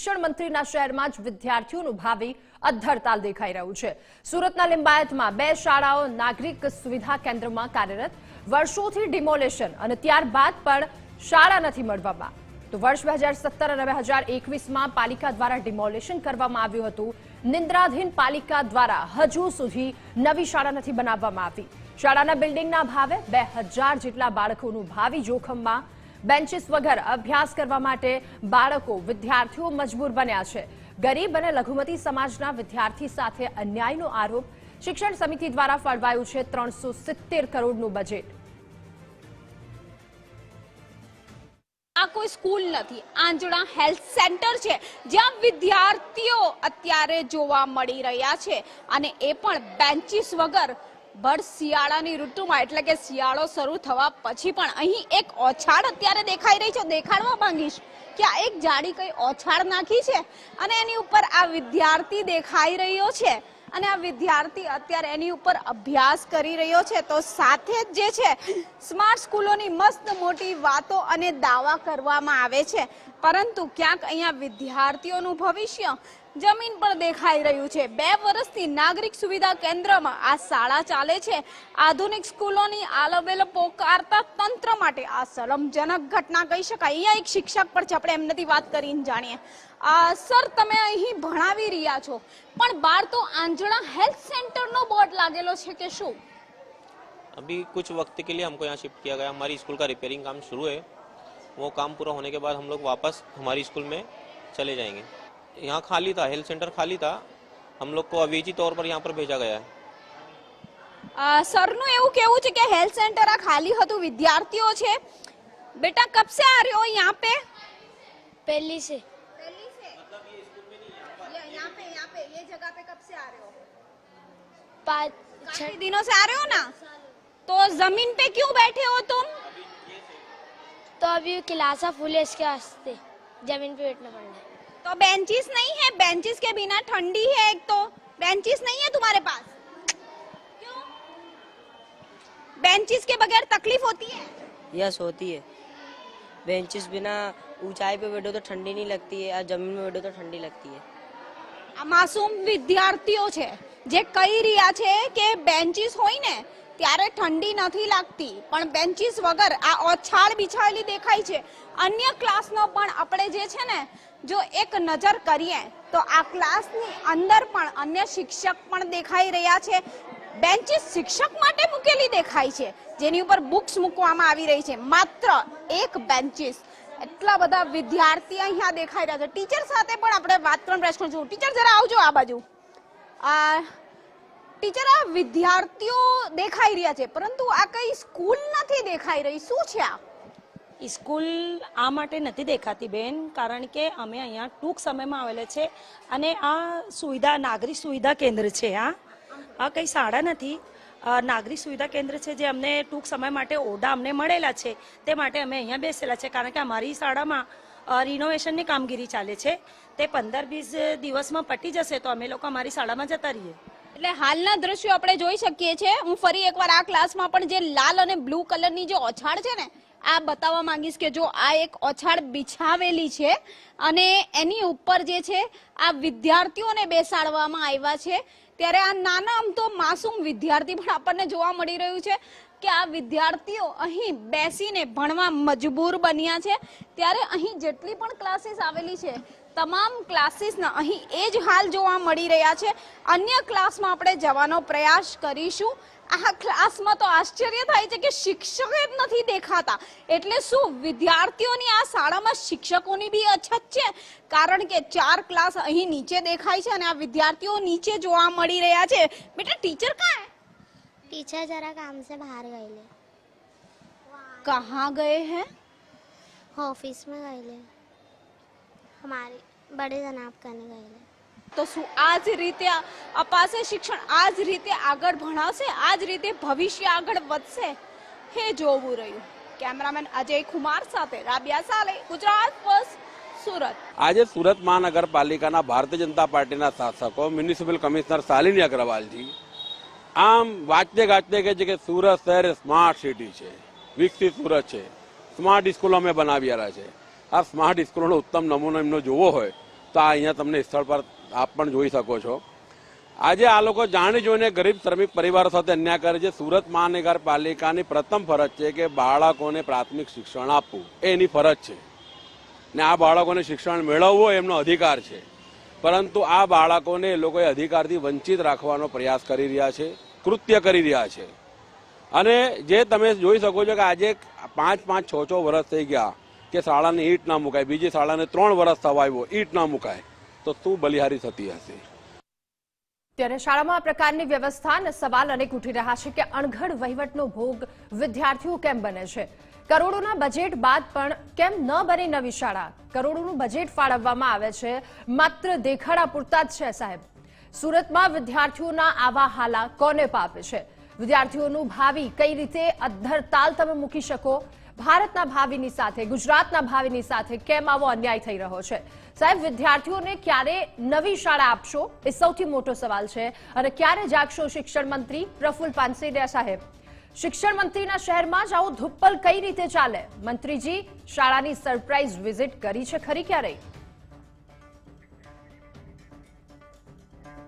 શિક્ષણ મંત્રીના શહેરમાં જ વિદ્યાર્થીઓનું ભાવિ અધ્ધરતાલ દેખાઈ રહ્યું છે. સુરતના લિંબાયતમાં બે શાળાઓ નાગરિક સુવિધા કેન્દ્રમાં કાર્યરત, વર્ષોથી ડિમોલેશન અને ત્યારબાદ પણ શાળા નથી મળવામાં. તો વર્ષ બે હજાર સત્તર અને બે હજાર એકવીસમાં પાલિકા દ્વારા ડિમોલેશન કરવામાં આવ્યું હતું. નિંદ્રાધીન પાલિકા દ્વારા હજુ સુધી નવી શાળા નથી બનાવવામાં આવી. શાળાના બિલ્ડિંગના ભાવે બે હજાર જેટલા બાળકોનું ભાવિ જોખમમાં બેન્ચીસ વગર અભ્યાસ કરવા માટે બાળકો વિદ્યાર્થીઓ મજબૂર બન્યા છે. ગરીબ અને લઘુમતી સમાજના વિદ્યાર્થી સાથે અન્યાયનો આરોપ શિક્ષણ સમિતિ દ્વારા ફળવાયું છે ત્રણસો સિત્તેર કરોડનું બજેટ આ કોઈ સ્કૂલ નથી. આંજણા હેલ્થ સેન્ટર છે, જ્યાં વિદ્યાર્થીઓ અત્યારે જોવા મળી રહ્યા છે. અને એ પણ બેન્ચીસ વગર ભર શિયાળાની ઋતુમાં, એટલે કે શિયાળો શરૂ થવા પછી પણ અહીં એક ઓછાડ અત્યારે દેખાઈ રહી છે. દેખાડવા માંગીશ કે આ એક જાડી કઈ ઓછાડ નાખી છે અને એની ઉપર આ વિદ્યાર્થી દેખાઈ રહ્યો છે. અને આ વિદ્યાર્થી અત્યારે એની ઉપર અભ્યાસ કરી રહ્યો છે. તો સાથે જ જે છે, સ્માર્ટ સ્કૂલોની મસ્ત મોટી વાતો અને દાવા કરવામાં આવે છે. પરંતુ ક્યાંક અહીંયા વિદ્યાર્થીઓનું ભવિષ્ય જમીન પર દેખાઈ રહ્યું છે બે વર્ષથી નાગરિક સુવિધા કેન્દ્રમાં આ શાળા ચાલે છે આધુનિક સ્કૂલોની આલબેલ પોકારતા તંત્ર માટે આ શરમજનક ઘટના કહી શકાય અહીંયા એક શિક્ષક પર છે આપણે એમનાથી વાત કરીને જાણીએ આ સર તમે અહીં ભણાવી રહ્યા છો પણ બહાર તો આંજણા હેલ્થ સેન્ટરનો બોર્ડ લાગેલો છે કે શું अभी कुछ वक्त के लिए हमको यहाँ शिफ्ट किया गया हमारी स्कूल का रिपेयरिंग काम शुरू है वो काम पूरा होने के बाद हम लोग वापस हमारी स्कूल में चले जाएंगे यहाँ खाली था हेल्थ सेंटर खाली था हम लोग को अवेजी तौर पर यहाँ पर भेजा गया है આ સરનું એવું કેવું છે કે હેલ્થ સેન્ટર આ ખાલી હતું વિદ્યાર્થીઓ છે બેટા કબ से आ रहे हो यहाँ पे पहली से पहली से ये यहाँ पे यहाँ पे ये जगह पे कब से आ रहे हो पाँच काफी दिनों से आ रहे हो ना तो जमीन पे क्यों बैठे हो तुम तो अभी क्लासा फुल है इसके वास्ते जमीन पे बैठना पड़ रहा है तो बेंचेस नहीं है बेंचेस के बिना ठंडी है एक तो बेंचेस नहीं है तुम्हारे पास क्यों बेंचेस के बगैर तकलीफ होती है यस होती है बेंचेस बिना ऊंचाई पे बैठो तो ठंडी नहीं लगती है और जमीन में बैठो तो ठंडी लगती है આ માસૂમ વિદ્યાર્થીઓ છે જે કહી રહ્યા છે કે બેન્ચીસ હોય ને ત્યારે ઠંડી નથી લાગતી, પણ બેન્ચીસ વગર આ ઓછાળ બિછાયેલી દેખાય છે. અન્ય ક્લાસનો પણ આપણે જે છે ને, જો એક નજર કરીએ, તો આ ક્લાસની અંદર પણ અન્ય શિક્ષક પણ દેખાઈ રહ્યા છે. બેન્ચીસ શિક્ષક માટે મૂકેલી દેખાય છે, જેની ઉપર બુક્સ મૂકવામાં આવી રહી છે. માત્ર એક બેન્ચીસ એટલા બધા વિદ્યાર્થી અહીંયા દેખાઈ રહ્યા છે. ટીચર સાથે પણ આપણે વાત પણ પ્રશ્ન જોઉં ટીચર જરા આવજો આ બાજુ. આ ટીચર, આ વિદ્યાર્થીઓ દેખાઈ રહ્યા છે, પરંતુ આ કઈ સ્કૂલ નથી દેખાઈ રહી. શું છે આ? સ્કૂલ આ માટે નથી દેખાતી બેન, કારણ કે અમે અહીંયા ટૂંક સમયમાં આવેલા છે અને આ સુવિધા, નાગરિક સુવિધા કેન્દ્ર છે આ આ કંઈ શાળા નથી. નાગરિક સુવિધા કેન્દ્ર છે જે અમને ટૂંક સમય માટે ઓરડા અમને મળેલા છે. તે માટે અમે અહીંયા બેસેલા છે, કારણ કે અમારી શાળામાં રિનોવેશનની કામગીરી ચાલે છે. તે પંદર વીસ દિવસમાં પટી જશે, તો અમે લોકો અમારી શાળામાં જતા રહીએ. એટલે હાલના દ્રશ્યો આપણે જોઈ શકીએ છીએ. હું ફરી એકવાર આ ક્લાસમાં પણ જે લાલ અને બ્લુ કલરની જે ઓછાડ છે ને, આ બતાવવા માંગીશ કે જો આ એક ઓછાડ બિછાવેલી છે અને એની ઉપર જે છે, આ વિદ્યાર્થીઓને બેસાડવામાં આવ્યા છે. ત્યારે આ નાના આમ તો માસૂમ વિદ્યાર્થી પણ આપણને જોવા મળી રહ્યું છે કે આ વિદ્યાર્થીઓ અહીં બેસીને ભણવા મજબૂર બન્યા છે. ત્યારે અહીં જેટલી પણ ક્લાસીસ આવેલી છે તમામ ક્લાસીસના અહીં એ જ હાલ જોવા મળી રહ્યા છે અન્ય ક્લાસમાં આપણે જવાનો પ્રયાસ કરીશું આ ક્લાસમાં તો આશ્ચર્ય થાય છે કે શિક્ષક જ નથી દેખાતા એટલે શું વિદ્યાર્થીઓની આ શાળામાં શિક્ષકોની બી અછત છે કારણ કે ચાર ક્લાસ અહીં નીચે દેખાય છે અને આ વિદ્યાર્થીઓ નીચે જોવા મળી રહ્યા છે બેટા ટીચર કાં હે टीचर जरा काम से बाहर गए ले कहाँ गए हैं ऑफिस में गए ले हमारे બળીદાન આપવાની તો શું આ જ રીતે અપાશે શિક્ષણ આ જ રીતે આગળ ભણાવશે આ જ રીતે ભવિષ્ય આગળ વધશે હે જોવું રહ્યું કેમેરામેન અજય કુમાર સાથે રાબિયા સાલે ગુજરાત ફર્સ્ટ સુરત આજે સુરત મહાનગરપાલિકાના ભારતીય જનતા પાર્ટીના શાસકો મ્યુનિસિપલ કમિશનર શાલિની અગ્રવાલજી આમ વાંચતે ગાંચતે કહે છે કે સુરત શહેર સ્માર્ટ સિટી છે વિકસિત સુરત છે. સ્માર્ટ સ્કૂલો અમે બનાવી રહ્યા છે. આ સ્માર્ટ સ્કૂલોનો ઉત્તમ નમૂનો એમનો જોવો હોય, તો આ અહીંયા તમને સ્થળ પર આપ પણ જોઈ શકો છો. આજે આ લોકો જાણી જોઈને ગરીબ શ્રમિક પરિવારો સાથે અન્યાય કરે છે. સુરત મહાનગરપાલિકાની પ્રથમ ફરજ છે કે બાળકોને પ્રાથમિક શિક્ષણ આપવું. એ એની ફરજ છે. ને આ બાળકોને શિક્ષણ મેળવવું એમનો અધિકાર છે. પરંતુ આ બાળકોને એ લોકોએ અધિકારથી વંચિત રાખવાનો પ્રયાસ કરી રહ્યા છે, કૃત્ય કરી રહ્યા છે. અને જે તમે જોઈ શકો છો કે આજે પાંચ પાંચ છ છ વર્ષ થઈ ગયા. કે શાળાને ઈટ ના મુકાય, બીજી શાળાને ત્રણ વર્ષ થવા આવ્યો, ઈટ ના મુકાય, તો શું બલિહારી થતી હશે? ત્યારે શાળામાં આ પ્રકારની વ્યવસ્થા સવાલ અનેક ઉઠી રહ્યા છે કે અણઘડ વહીવટનો ભોગ વિદ્યાર્થીઓ કેમ બને છે? કરોડોના બજેટ બાદ પણ કેમ ન બની નવી શાળા? કરોડોનું બજેટ ફાળવવામાં આવે છે, માત્ર દેખાડા પૂરતા જ છે, સાહેબ. સુરતમાં વિદ્યાર્થીઓના આવા હાલા કોને પાપે છે? વિદ્યાર્થીઓનું ભાવિ કઈ રીતે અધ્ધર તાલ તમે મૂકી શકો? ભારતના ભાવિની સાથે, ગુજરાતના ભાવિની સાથે કેમ આવો અન્યાય થઈ રહ્યો છે? સાહેબ, વિદ્યાર્થીઓને ક્યારે નવી શાળા આપશો એ સૌથી મોટો સવાલ છે. અને ક્યારે જાગશો શિક્ષણ મંત્રી પ્રફુલ પાનસેરિયા સાહેબ? શિક્ષણ મંત્રીના શહેરમાં જ આવું ધુપ્પલ કઈ રીતે ચાલે? મંત્રીજી, શાળાની સરપ્રાઇઝ વિઝિટ કરી છે ખરી ક્યારેય?